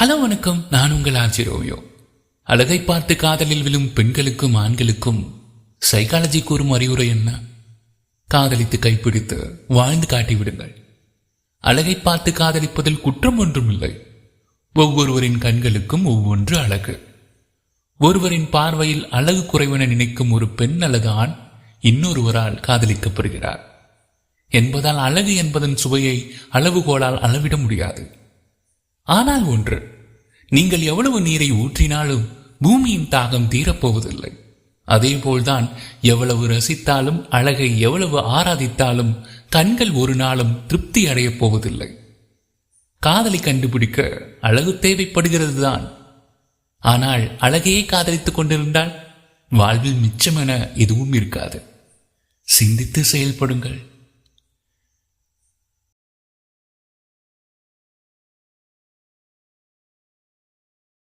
Hello வணக்கம். நான் உங்கள் ஆர்ஜி ரோமியோ. அழகை பார்த்து காதலில் விழும் பெண்களுக்கும் ஆண்களுக்கும் சைக்காலஜி கூறும் அறிவுரை என்ன? காதலித்து கைப்பிடித்து வாழ்ந்து காட்டிவிடுங்கள் அழகை பார்த்து காதலிப்பதில் குற்றம் ஒன்றும் இல்லை ஒவ்வொருவரின் கண்களுக்கும் ஒவ்வொன்று அழகு. ஒருவரின் பார்வையில் அழகு குறைவென நினைக்கும் ஒரு பெண் அல்லது ஆண் இன்னொருவரால் காதலிக்கப்படுகிறார். என்பதால் அழகு என்பதன் சுவையை அளவுகோலால் அளவிட முடியாது. ஆனால் ஒன்று நீங்கள் எவ்வளவு நீரை ஊற்றினாலும் பூமியின் தாகம் தீரப்போவதில்லை. அதேபோல்தான் எவ்வளவு ரசித்தாலும் அழகை எவ்வளவு ஆராதித்தாலும் கண்கள் ஒரு நாளும் திருப்தி அடையப் போவதில்லை. காதலை கண்டுபிடிக்க அழகு தேவைப்படுகிறது தான் ஆனால் அழகையே காதலித்துக் கொண்டிருந்தால் வாழ்வில் மிச்சமென எதுவும் இருக்காது. சிந்தித்து செயல்படுங்கள்.